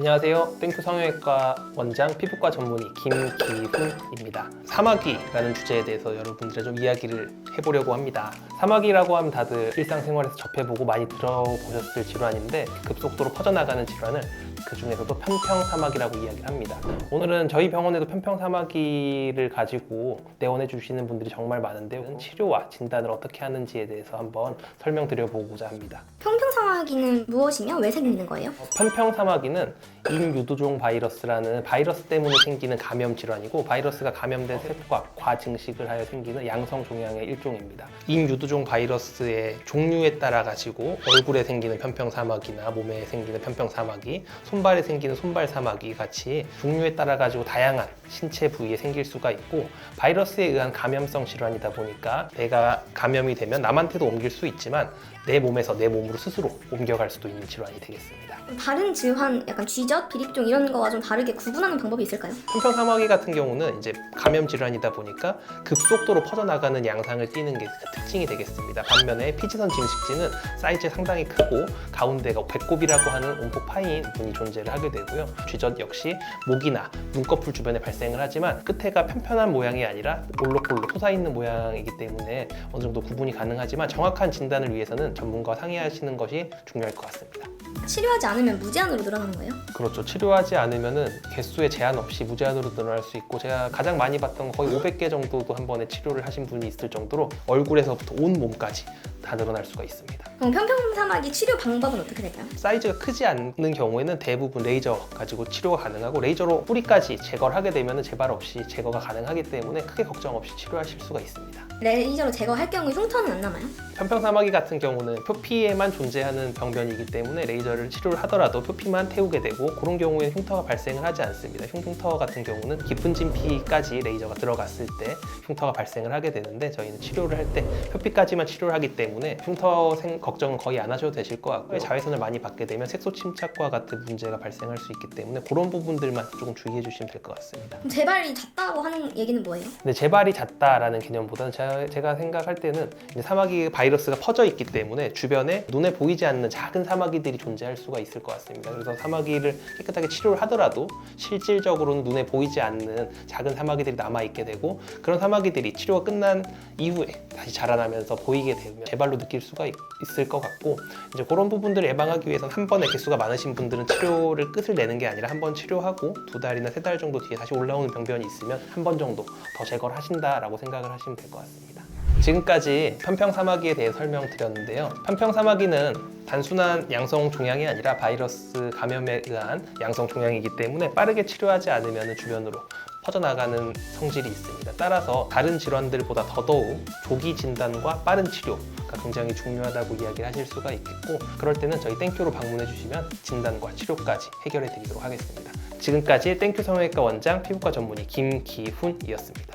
안녕하세요. 땡큐 성형외과 원장 피부과 전문의 김기훈입니다. 사마귀라는 주제에 대해서 여러분들의 좀 이야기를 해보려고 합니다. 사마귀라고 하면 다들 일상생활에서 접해보고 많이 들어보셨을 질환인데 급속도로 퍼져나가는 질환을 그 중에서도 편평사마귀라고 이야기를 합니다. 오늘은 저희 병원에도 편평사마귀를 가지고 내원해 주시는 분들이 정말 많은데 치료와 진단을 어떻게 하는지에 대해서 한번 설명드려보고자 합니다. 평평사마귀는 무엇이며 왜 생기는 거예요? 편평사마귀는 인유두종 바이러스라는 바이러스 때문에 생기는 감염 질환이고 바이러스가 감염된 세포가 과증식을 하여 생기는 양성 종양의 일종입니다. 인유두종 바이러스의 종류에 따라 가지고 얼굴에 생기는 편평사마귀나 몸에 생기는 편평사마귀, 손발에 생기는 손발 사마귀 같이 종류에 따라 가지고 다양한 신체 부위에 생길 수가 있고 바이러스에 의한 감염성 질환이다 보니까 내가 감염이 되면 남한테도 옮길 수 있지만 내 몸에서 내 몸으로 스스로 옮겨갈 수도 있는 질환이 되겠습니다. 다른 질환, 약간 쥐젖, 비립종 이런 거와 좀 다르게 구분하는 방법이 있을까요? 편평사마귀 같은 경우는 이제 감염 질환이다 보니까 급속도로 퍼져나가는 양상을 띠는 게그 특징이 되겠습니다. 반면에 피지선 증식지는 사이즈 상당히 크고 가운데가 배꼽이라고 하는 온폭 파인 분이 존재를 하게 되고요. 쥐젖 역시 목이나 눈꺼풀 주변에 발생을 하지만 끝에가 편편한 모양이 아니라 볼록볼록 솟아있는 모양이기 때문에 어느 정도 구분이 가능하지만 정확한 진단을 위해서는 전문가와 상의하시는 것이 중요할 것 같습니다. 치료하지 않으면 무제한으로 늘어나는 거예요? 그렇죠. 치료하지 않으면은 개수에 제한 없이 무제한으로 늘어날 수 있고 제가 가장 많이 봤던 거 거의 500개 정도도 한 번에 치료를 하신 분이 있을 정도로 얼굴에서부터 온 몸까지 다 늘어날 수가 있습니다. 그럼 평평사마귀 치료 방법은 어떻게 될까요? 사이즈가 크지 않는 경우에는 대부분 레이저 가지고 치료가 가능하고 레이저로 뿌리까지 제거를 하게 되면 재발 없이 제거가 가능하기 때문에 크게 걱정 없이 치료하실 수가 있습니다. 레이저로 제거할 경우 흉터는 안 남아요? 편평사마귀 같은 경우는 표피에만 존재하는 병변이기 때문에 레이 저를 치료를 하더라도 표피만 태우게 되고 그런 경우에 흉터가 발생을 하지 않습니다. 흉- 흉터 같은 경우는 깊은 진피까지 레이저가 들어갔을 때 흉터가 발생을 하게 되는데 저희는 치료를 할 때 표피까지만 치료를 하기 때문에 흉터 생 걱정은 거의 안 하셔도 되실 것 같고요. 자외선을 많이 받게 되면 색소 침착과 같은 문제가 발생할 수 있기 때문에 그런 부분들만 조금 주의해 주시면 될 것 같습니다. 그럼 재발이 잦다고 하는 얘기는 뭐예요? 근데 재발이 잦다라는 개념보다는 제가, 제가 생각할 때는 사마귀 바이러스가 퍼져 있기 때문에 주변에 눈에 보이지 않는 작은 사마귀들이 존재 할 수가 있을 것 같습니다. 그래서 사마귀를 깨끗하게 치료를 하더라도 실질적으로는 눈에 보이지 않는 작은 사마귀들이 남아 있게 되고 그런 사마귀들이 치료가 끝난 이후에 다시 자라나면서 보이게 되면 재발로 느낄 수가 있, 을 것 같고 이제 그런 부분들을 예방하기 위해서는 한 번에 개수가 많으신 분들은 치료를 끝을 내는 게 아니라 한 번 치료하고 두 달이나 세 달 정도 뒤에 다시 올라오는 병변이 있으면 한 번 정도 더 제거를 하신다라고 생각을 하시면 될 것 같습니다. 지금까지 편평사마귀에 대해 설명드렸는데요. 편평사마귀는 단순한 양성 종양이 아니라 바이러스 감염에 의한 양성 종양이기 때문에 빠르게 치료하지 않으면 주변으로 퍼져나가는 성질이 있습니다. 따라서 다른 질환들보다 더더욱 조기 진단과 빠른 치료가 굉장히 중요하다고 이야기를 하실 수가 있겠고 그럴 때는 저희 땡큐로 방문해 주시면 진단과 치료까지 해결해 드리도록 하겠습니다. 지금까지 땡큐 성형외과 원장 피부과 전문의 김기훈이었습니다.